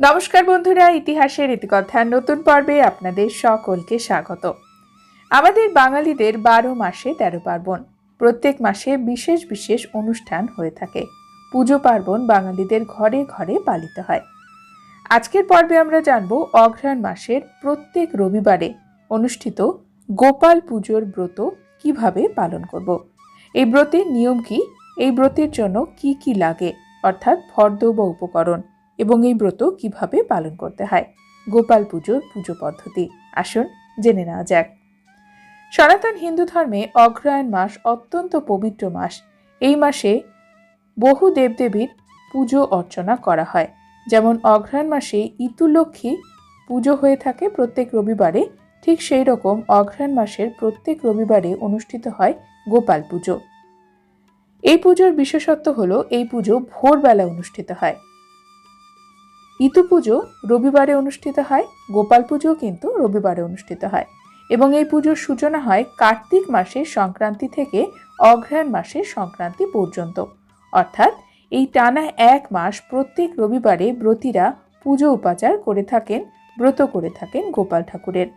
নমস্কার বন্ধুরা, ইতিহাসের ইতিকথার নতুন পর্বে আপনাদের সকলকে স্বাগত। আমাদের বাঙালিদের বারো মাসে তেরো পার্বণ। প্রত্যেক মাসে বিশেষ বিশেষ অনুষ্ঠান হয়ে থাকে। পুজো পার্বণ বাঙালিদের ঘরে ঘরে পালিত হয়। আজকের পর্বে আমরা জানব অঘ্রাণ মাসের প্রত্যেক রবিবারে অনুষ্ঠিত গোপাল পুজোর ব্রত কীভাবে পালন করব। এই ব্রতের নিয়ম কি? এই ব্রতের জন্য কি কি লাগে? অর্থাৎ ফর্দ বা উপকরণ। এবং এই ব্রত কীভাবে পালন করতে হয়? গোপাল পুজোর পুজো পদ্ধতি। আসুন জেনে নেওয়া যাক। সনাতন হিন্দু ধর্মে অগ্রহায়ণ মাস অত্যন্ত পবিত্র মাস। এই মাসে বহু দেবদেবীর পুজো অর্চনা করা হয়। যেমন অগ্রহায়ণ মাসে ইতুলক্ষ্মী পুজো হয়ে থাকে প্রত্যেক রবিবারে। ঠিক সেই রকম অগ্রহায়ণ মাসের প্রত্যেক রবিবারে অনুষ্ঠিত হয় গোপাল পুজো। এই পুজোর বিশেষত্ব হলো এই পুজো ভোরবেলা অনুষ্ঠিত হয়। ইতু পুজো রবিবারে অনুষ্ঠিত হয়, গোপাল পুজো কিন্তু রবিবারে অনুষ্ঠিত হয়। এবং এই পুজোর সূচনা হয় কার্তিক মাসের সংক্রান্তি থেকে অঘ্রায়ণ মাসের সংক্রান্তি পর্যন্ত। অর্থাৎ এই টানা এক মাস প্রত্যেক রবিবারে ব্রতীরা পুজো উপাচার করে থাকেন, ব্রত করে থাকেন গোপাল ঠাকুরের।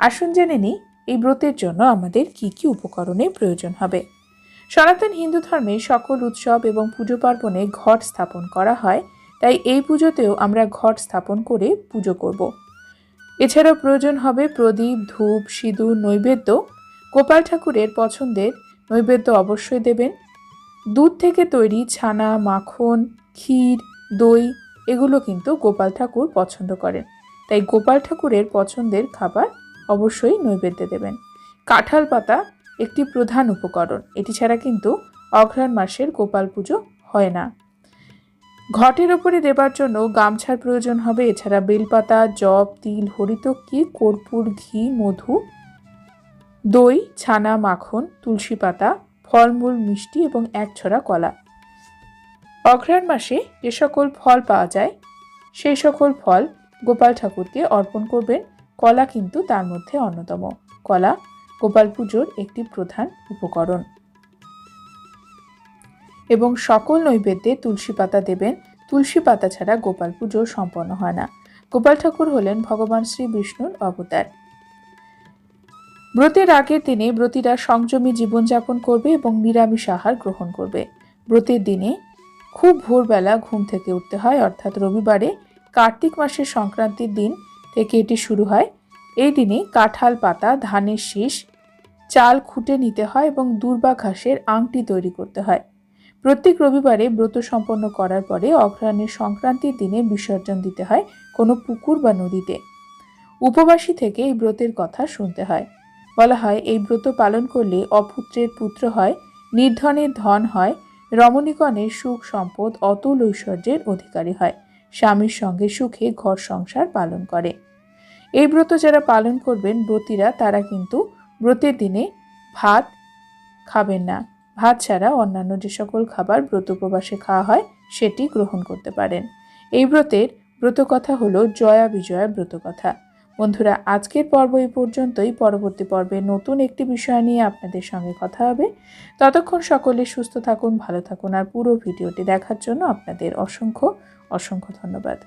আসুন জেনে নিই, এই ব্রতের জন্য আমাদের কি কি উপকরণের প্রয়োজন হবে। সনাতন হিন্দু ধর্মে সকল উৎসব এবং পুজো পার্বণে ঘট স্থাপন করা হয় তাই এই পুজোতেও আমরা ঘট স্থাপন করে পুজো করব। এছাড়াও প্রয়োজন হবে প্রদীপ, ধূপ, সিঁদুর, নৈবেদ্য। গোপাল ঠাকুরের পছন্দের নৈবেদ্য অবশ্যই দেবেন। দুধ থেকে তৈরি ছানা, মাখন, ক্ষীর, দই, এগুলো কিন্তু গোপাল ঠাকুর পছন্দ করেন। তাই গোপাল ঠাকুরের পছন্দের খাবার অবশ্যই নৈবেদ্য দেবেন। কাঁঠাল পাতা একটি প্রধান উপকরণ। এটি ছাড়া কিন্তু অঘ্রাণ মাসের গোপাল পুজো হয় না। ঘটের ওপরে দেবার জন্য গামছার প্রয়োজন হবে। এছাড়া বেলপাতা, জব, তিল হরিতকি কর্পূর, ঘি, মধু, দই, ছানা, মাখন, তুলসী পাতা, ফলমূল, মিষ্টি এবং এক ছড়া কলা। অঘ্রাণ মাসে যে সকল ফল পাওয়া যায়, সেই সকল ফল গোপাল ঠাকুরকে অর্পণ করবেন। কলা কিন্তু তার মধ্যে অন্যতম। কলা গোপাল পুজোর একটি প্রধান উপকরণ। এবং সকল নৈবেদ্যে তুলসী পাতা দেবেন। তুলসী পাতা ছাড়া গোপাল পুজো সম্পন্ন হয় না। গোপাল ঠাকুর হলেন ভগবান শ্রী বিষ্ণুর অবতার। ব্রতের আগের দিনে ব্রতীরা সংযমী জীবনযাপন করবে এবং নিরামিষ আহার গ্রহণ করবে। ব্রতের দিনে খুব ভোরবেলা ঘুম থেকে উঠতে হয়, অর্থাৎ রবিবারে কার্তিক মাসের সংক্রান্তির দিন থেকে এটি শুরু হয়। এই দিনে কাঁঠাল পাতা, ধানের শীষ, চাল খুঁটে নিতে হয় এবং দুর্বা ঘাসের আংটি তৈরি করতে হয়। প্রত্যেক রবিবারে ব্রত সম্পন্ন করার পরে অঘ্রাণের সংক্রান্তির দিনে বিসর্জন দিতে হয় কোনো পুকুর বা নদীতে। উপবাসী থেকে এই ব্রতের কথা শুনতে হয়। বলা হয়, এই ব্রত পালন করলে অপুত্রের পুত্র হয় নির্ধনের ধন হয়, রমণীগণের সুখ সম্পদ, অতুল ঐশ্বর্যের অধিকারী হয়, স্বামীর সঙ্গে সুখে ঘর সংসার পালন করে। এই ব্রত যারা পালন করবেন, ব্রতীরা তারা কিন্তু ব্রতের দিনে ভাত খাবেন না। ভাত ছাড়া অন্যান্য যে সকল খাবার ব্রত উপবাসে খাওয়া হয়, সেটি গ্রহণ করতে পারেন। এই ব্রতের ব্রতকথা হলো জয়া বিজয়া ব্রতকথা বন্ধুরা, আজকের পর্ব এই পর্যন্তই। পরবর্তী পর্বে নতুন একটি বিষয় নিয়ে আপনাদের সঙ্গে কথা হবে। ততক্ষণ সকলে সুস্থ থাকুন, ভালো থাকুন, আর পুরো ভিডিওটি দেখার জন্য আপনাদের অসংখ্য অসংখ্য ধন্যবাদ।